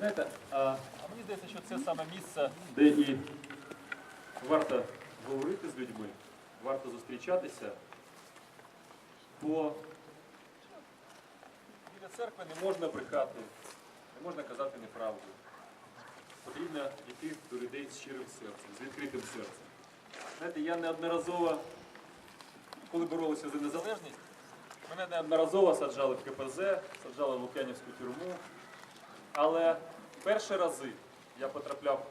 Знаєте, а, мені здається, що це саме місце, де і варто говорити з людьми, варто зустрічатися, бо біля церкви не можна брехати, не можна казати неправду. Потрібно йти до людей з щирим серцем, з відкритим серцем. Знаєте, я неодноразово, коли боролися за незалежність, мене неодноразово саджали в КПЗ, саджали в Лук'янівську тюрму. Але перші рази я потрапляв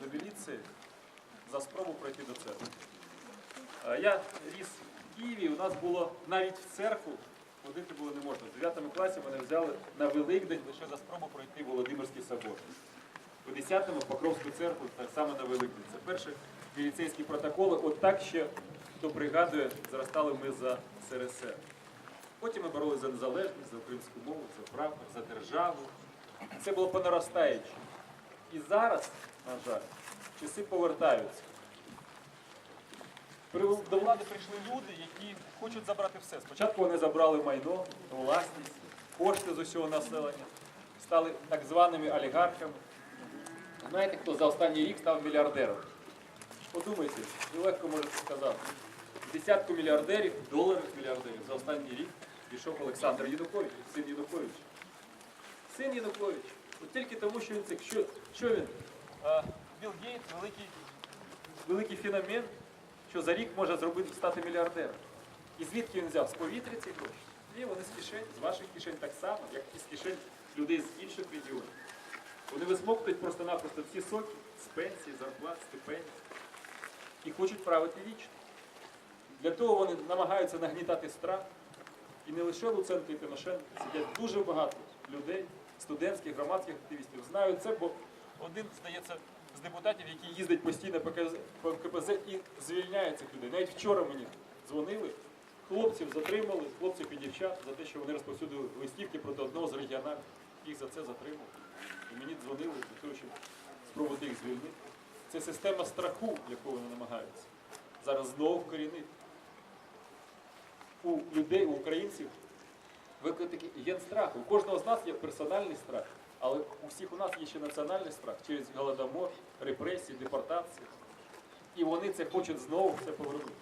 до міліції за спробу пройти до церкви. Е, Я ріс в Києві, у нас було навіть в церкву ходити було не можна. В 9 класі мене взяли на Великдень лише за спробу пройти Володимирський собор. У 10-му Покровську церкву так само на Великдень. Це перші міліцейські протоколи. От так ще, хто пригадує, зростали ми за СРСР. Потім ми боролися за незалежність, за українську мову, за прапор, за державу. Це було по наростаючій. І зараз, на жаль, часи повертаються. До влади прийшли люди, які хочуть забрати все. Спочатку вони забрали майно, власність, кошти з усього населення, стали так званими олігархами. Знаєте, хто за останній рік став мільярдером? Подумайте, ви легко можете сказати. Десятку мільярдерів, доларів мільярдерів за останній рік пішов Олександр Янукович, син Януковича. Син Янукович. От тільки тому, що він це. Що, що він? А, Білл Гейтс, великий, великий феномен, що за рік може зробити стати мільярдером. І звідки він взяв? З повітря ці гроші? Ні, вони з кишень, з ваших кишень так само, як і з кишень людей з інших регіонів. Вони висмоктують просто-напросто всі соки з пенсії, зарплат, стипендій і хочуть правити вічно. Для того вони намагаються нагнітати страх. І не лише Луценко і Тимошенко, сидять дуже багато людей, студентських, громадських активістів. Знають це, бо один, здається, з депутатів, який їздить постійно по КПЗ і звільняє цих людей. Навіть вчора мені дзвонили, хлопців затримали, хлопців і дівчат за те, що вони розповсюдили листівки проти одного з регіоналів. Їх за це затримали. І мені дзвонили щоб спробувати їх звільнити. Це система страху, яку вони намагаються зараз знову вкорінити у людей, у українців викликати ген страху. У кожного з нас є персональний страх, але у всіх у нас є ще національний страх через голодомор, репресії, депортації. І вони це хочуть знову все повернути.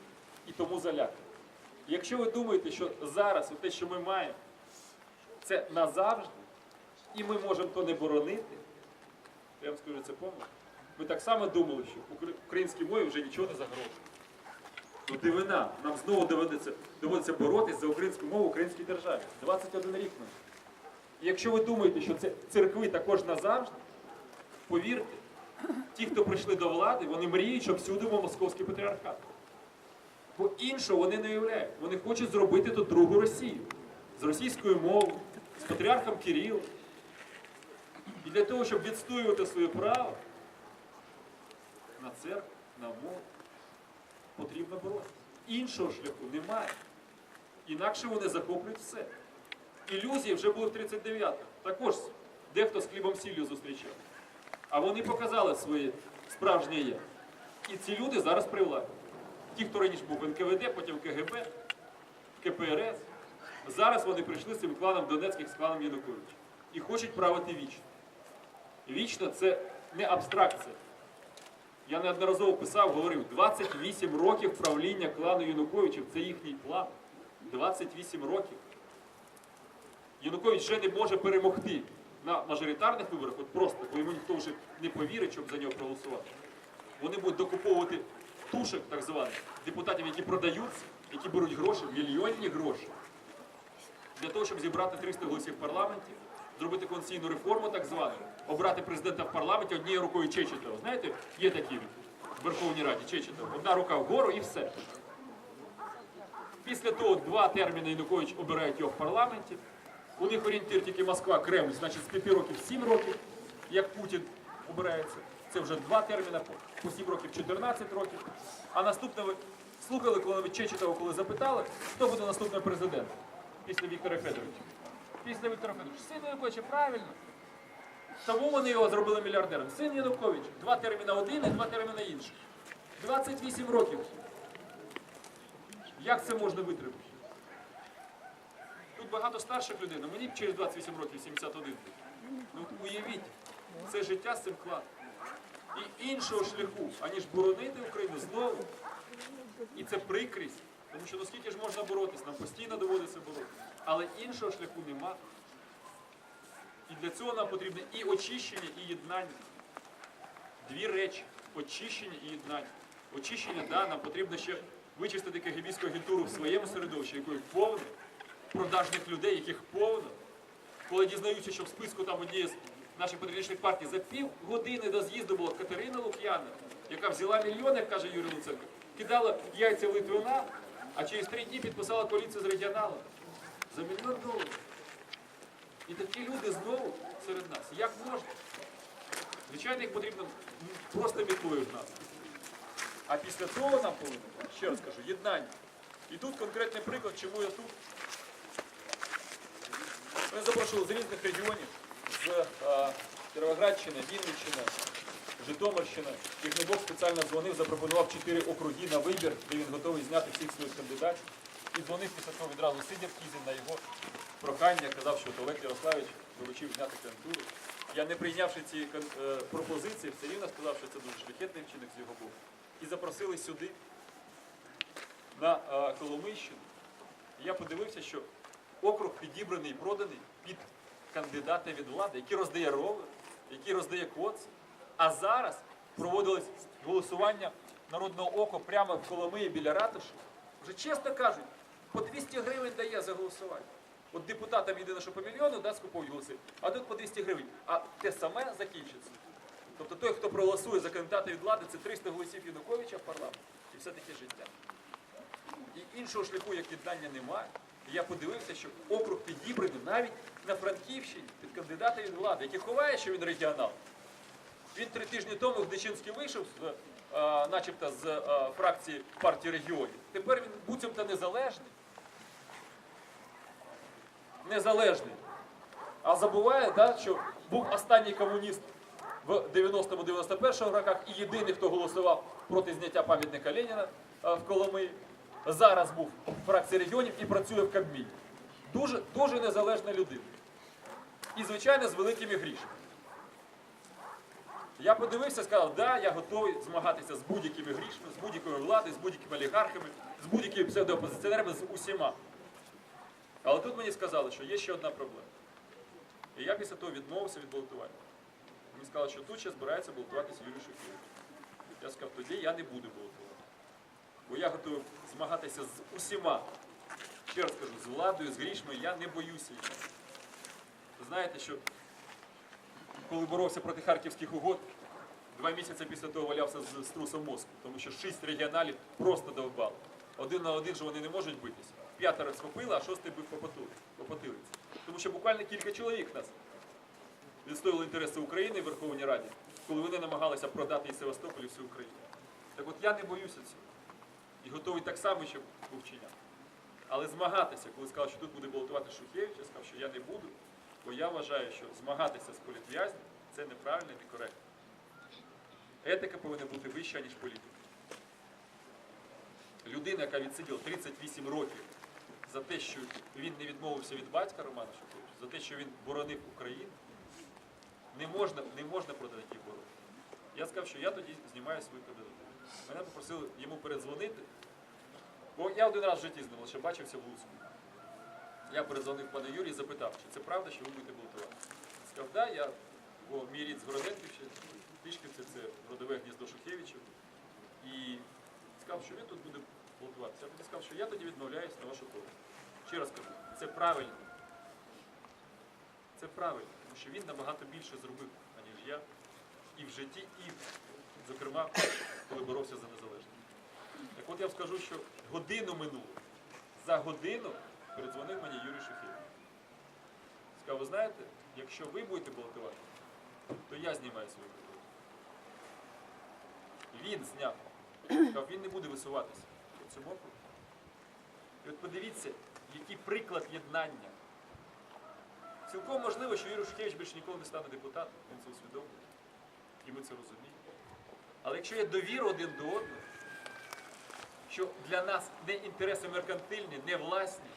І тому залякають. Якщо ви думаєте, що зараз те, що ми маємо, це назавжди, і ми можемо то не боронити, я вам скажу, це помилка. Ми так само думали, що укр- українській мові вже нічого не загрожує. Ну дивина, нам знову доведеться, доводиться боротись за українську мову в українській державі. 21 рік нам. І якщо ви думаєте, що це церкви також назавжди, повірте, ті, хто прийшли до влади, вони мріють, щоб всюди був московський патріархат. Бо іншого вони не уявляють. Вони хочуть зробити тут другу Росію з російською мовою, з патріархом Кирилом. І для того, щоб відстоювати своє право на церкву, на мову, потрібно боротися. Іншого шляху немає. Інакше вони захоплюють все. Ілюзії вже були в 39-му. Також дехто з хлібом сіллю зустрічав. А вони показали своє справжнє я. І ці люди зараз при владі. Ті, хто раніше був в НКВД, потім КГБ, КПРС. Зараз вони прийшли з цим кланом Донецьких, з кланом Януковича. І хочуть правити вічно. Вічно це не абстракція. Я неодноразово писав, говорив, 28 років правління клану Януковичів, це їхній план. 28 років. Янукович вже не може перемогти на мажоритарних виборах, от просто, бо йому ніхто вже не повірить, щоб за нього проголосувати. Вони будуть докуповувати тушек, так званих, депутатів, які продаються, які беруть гроші, мільйонні гроші, для того, щоб зібрати 300 голосів в парламенті, зробити конституційну реформу, так звану, обрати президента в парламенті однією рукою Чечетова. Знаєте, є такі в Верховній Раді Чечетова. Одна рука вгору і все. Після того два терміни Янукович обирають його в парламенті. У них орієнтир тільки Москва, Кремль, значить з 5 років 7 років, як Путін обирається. Це вже два терміни, по- по 7 років 14 років. А наступне ви слухали, коли ви Чечетова, коли запитали, хто буде наступним президентом після Віктора Федоровича? Після Віктора Федоровича. Син Януковича, правильно. Тому вони його зробили мільярдером. Син Янукович, два терміни один і два терміни інший. 28 років. Як це можна витримати? Тут багато старших людей, але мені б через 28 років 71. Ну уявіть, це життя з цим кладом. І іншого шляху, аніж боронити Україну знову. І це прикрість. Тому що ну скільки ж можна боротись, нам постійно доводиться боротися. Але іншого шляху нема. І для цього нам потрібне і очищення, і єднання. Дві речі очищення і єднання. Очищення, да, нам потрібно ще вичистити кагібійську агентуру в своєму середовищі, якої повно, продажних людей, яких повно. Коли дізнаються, що в списку там однієї з наших патріотичних партій за пів години до з'їзду була Катерина Лук'яна, яка взяла мільйони, як каже Юрій Луценко, кидала яйця в Литвина, а через три дні підписала коаліцію з регіоналом за мільйон доларів. І такі люди знову серед нас. Як можна? Звичайно, їх потрібно просто мітлою гнати. А після цього нам повинно, ще раз кажу, єднання. І тут конкретний приклад, чому я тут. Ми запрошували з різних регіонів, з е, Кіровоградщини, Вінниччини, Житомирщини. Ігнебок спеціально дзвонив, запропонував чотири округи на вибір, де він готовий зняти всіх своїх кандидатів. І дзвонив після того відразу сидів Кізін на його прохання, казав, що Олег Ярославович доручив зняти кандидатуру. Я не прийнявши ці е, пропозиції, все рівно сказав, що це дуже шляхетний вчинок з його боку. І запросили сюди, на е, Коломийщину. Я подивився, що округ підібраний і проданий під кандидата від влади, який роздає ровер, який роздає коц. А зараз проводилось голосування народного оку прямо в Коломиї біля ратуші. Вже чесно кажуть, по 200 гривень дає за голосування. От депутатам єдине, що по мільйону да, скуповують голоси, а тут по 200 гривень. А те саме закінчиться. Тобто той, хто проголосує за кандидата від влади, це 300 голосів Януковича в парламент. І все таке життя. І іншого шляху, як єднання, немає. І я подивився, що округ підібраний навіть на Франківщині під кандидата від влади, який ховає, що він регіонал. Він три тижні тому в Дичинський вийшов, е, начебто з е, фракції партії регіонів. Тепер він буцімто незалежний. Незалежний. А забуває, що був останній комуніст в 90-91 роках і єдиний, хто голосував проти зняття пам'ятника Леніна е, в Коломиї. Зараз був в фракції регіонів і працює в Кабміні. Дуже, незалежна людина. І, звичайно, з великими грішми. Я подивився, сказав, да, я готовий змагатися з будь-якими грішми, з будь-якою владою, з будь-якими олігархами, з будь-якими псевдоопозиціонерами, з усіма. Але тут мені сказали, що є ще одна проблема. І я після того відмовився від балотування. Мені сказали, що тут ще збирається балотуватися Юрій Шухевич. Я сказав, тоді я не буду балотувати. Бо я готовий змагатися з усіма. Ще раз кажу, з владою, з грішми, я не боюся їх. Ви знаєте, що коли боровся проти харківських угод, два місяці після того валявся з струсом мозку, тому що шість регіоналів просто довбали. Один на один же вони не можуть битися. П'ятеро схопили, а шостий бив по поту- по потилиці. Тому що буквально кілька чоловік нас відстоювали інтереси України в Верховній Раді, коли вони намагалися продати і Севастополь, і всю Україну. Так от я не боюся цього. І готовий так само, щоб був чиняв. Але змагатися, коли сказав, що тут буде балотувати Шухевич, я сказав, що я не буду, бо я вважаю, що змагатися з політв'язнем це неправильно і некоректно. Етика повинна бути вища, ніж політика. Людина, яка відсиділа 38 років за те, що він не відмовився від батька Романа Шухевича, за те, що він боронив Україну, не можна, не можна проти таких боротьб. Я сказав, що я тоді знімаю свою кандидатуру. Мене попросили йому передзвонити, бо я один раз в житті з лише бачився в Луцьку. Я передзвонив пану Юрію і запитав, чи це правда, що ви будете балотувати. Сказав, да, я, бо мій рід з Городенківщини, Пішківці це родове гніздо Шухевичів. І сказав, що він тут буде балотуватися. Я тоді сказав, що я тоді відмовляюсь на вашу користь. Ще раз кажу, це правильно. Це правильно, тому що він набагато більше зробив, аніж я, і в житті, і, зокрема, коли боровся за незалежність. Так от я вам скажу, що годину минуло. За годину передзвонив мені Юрій Шухевич. Сказав, ви знаєте, якщо ви будете балотувати, то я знімаю свою кандидатуру. Він зняв. Сказав, він не буде висуватися по цьому округу. І от подивіться, який приклад єднання. Цілком можливо, що Юрій Шухевич більше ніколи не стане депутатом, він це усвідомлює. І ми це розуміємо. Але якщо є довіра один до одного, що для нас не інтереси меркантильні, не власні,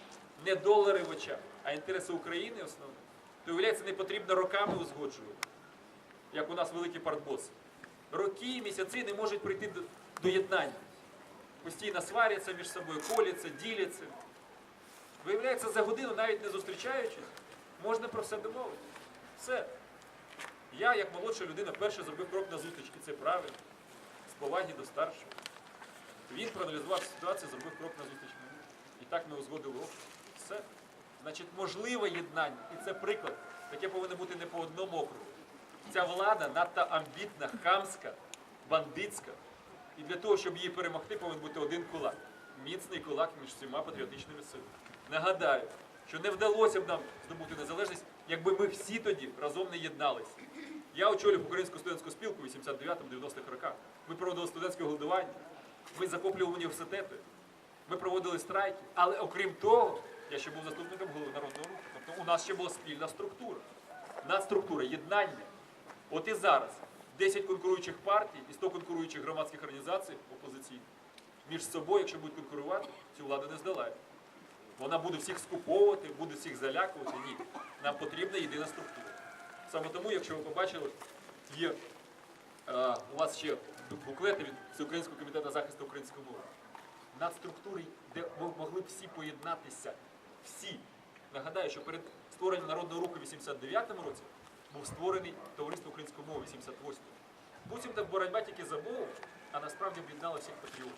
не долари в очах, а інтереси України основні, то виявляється, не потрібно роками узгоджувати, як у нас великі партбоси. Роки, місяці не можуть прийти до, єднання. Постійно сваряться між собою, коляться, діляться. Виявляється, за годину, навіть не зустрічаючись, можна про все домовити. Все. Я, як молодша людина, перше зробив крок на зустріч, і це правильно, з поваги до старшого. Він проаналізував ситуацію, зробив крок на зустріч. І так ми узгодили. Все. Значить, можливе єднання. І це приклад. Таке повинно бути не по одному округу. Ця влада надто амбітна, хамська, бандитська. І для того, щоб її перемогти, повинен бути один кулак. Міцний кулак між всіма патріотичними силами. Нагадаю, що не вдалося б нам здобути незалежність, якби ми всі тоді разом не єдналися. Я очолював українську студентську спілку в 89-90-х роках. Ми проводили студентське голодування, ми захоплювали університети, ми проводили страйки. Але окрім того, я ще був заступником голови народного руху. Тобто у нас ще була спільна структура. Надструктура, єднання. От і зараз 10 конкуруючих партій і 100 конкуруючих громадських організацій опозиційних між собою, якщо будуть конкурувати, цю владу не здолають. Вона буде всіх скуповувати, буде всіх залякувати. Ні. Нам потрібна єдина структура. Саме тому, якщо ви побачили, є е, у вас ще буклети від Всеукраїнського комітету захисту української мови. Надструктури, де ми могли всі поєднатися. Всі. Нагадаю, що перед створенням народного руху в 89-му році був створений товариство української мови в 88-му. Буцімто боротьба тільки за мову, а насправді об'єднала всіх патріотів.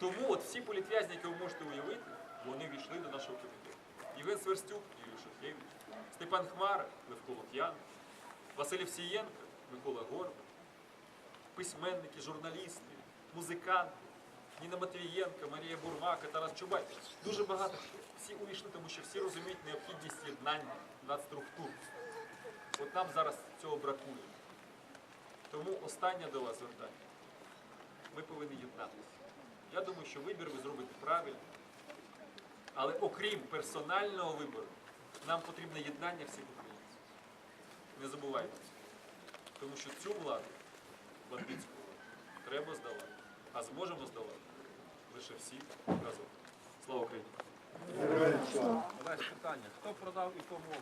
Тому от всі політв'язні, які ви можете уявити, вони війшли до нашого комітету. Євген Сверстюк, Юрій Шухевич, Степан Хмара, Левко Лук'ян, Василь Овсієнко, Микола Горбан, письменники, журналісти, музиканти, Ніна Матвієнко, Марія Бурмака, Тарас Чубай. Дуже багато. Всі увійшли, тому що всі розуміють необхідність єднання надструктур. От нам зараз цього бракує. Тому останнє до вас звертання. Ми повинні єднатися. Я думаю, що вибір ви зробите правильно. Але окрім персонального вибору, нам потрібне єднання всіх українців. Не забувайте. Тому що цю владу, бандитську владу, треба здавати. А зможемо здавати лише всі разом. Слава Україні! Олесь, питання. Хто продав і кому?